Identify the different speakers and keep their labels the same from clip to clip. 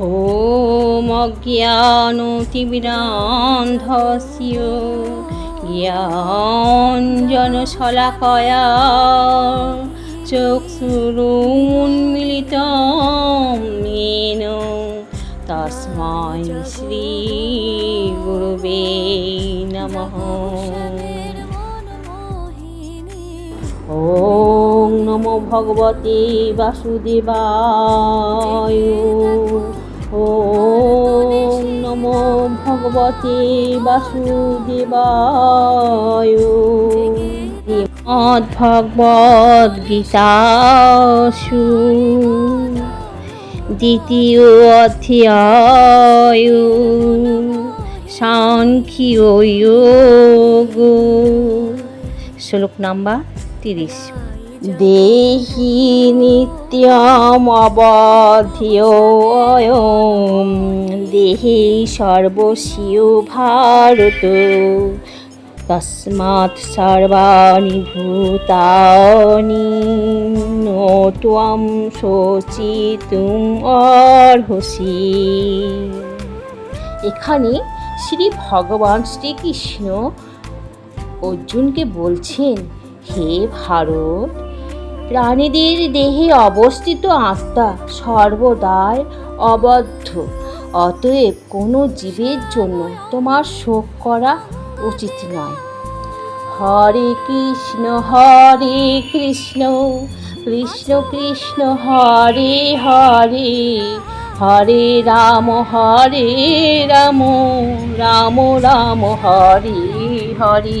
Speaker 1: ॐ অজ্ঞানতিবিরান্ধস্য জ্ঞানজনশলাকয়া চক্ষুরুন্মিলিतं येन তস্মাই শ্রীগুরুবে নমঃ ॐ নমো ভগবতে বাসুদেবায় ॐ नमो ভগবতে বাসুদেবায় শ্রীমদ্ভগবদ্গীতাসু দ্বিতীয় অধ্যায় সাংখ্যীয় যোগ
Speaker 2: শ্লোক নাম্বার তিরিশ
Speaker 1: দেহি অবধিয়ম দেহি সর্বশিও ভারত তস্মাৎ সর্বাণি ভূতানি নম শোচিতুম অর্ঘসি
Speaker 2: এখানে শ্রী ভগবান শ্রীকৃষ্ণ অর্জুনকে বলছেন হে ভারত প্রাণীদের দেহে অবস্থিত আত্মা সর্বদাই অবদ্ধ অতএব কোনো জীবের জন্য তোমার শোক করা উচিত নয়
Speaker 1: হরে কৃষ্ণ হরে কৃষ্ণ কৃষ্ণ কৃষ্ণ হরে হরে হরে রাম হরে রাম রাম রাম হরে হরে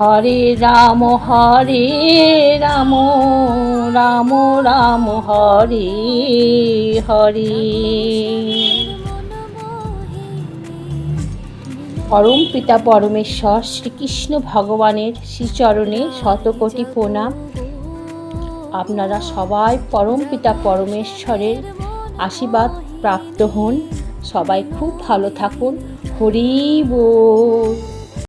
Speaker 1: হরে রাম হরে রাম রাম রাম হরে হরে
Speaker 2: পরম পিতা পরমেশ্বর শ্রীকৃষ্ণ ভগবানের শ্রীচরণে শতকোটি প্রণাম আপনারা সবাই পরম পিতা পরমেশ্বরের আশীর্বাদ প্রাপ্ত হন সবাই খুব ভালো থাকুন হরিব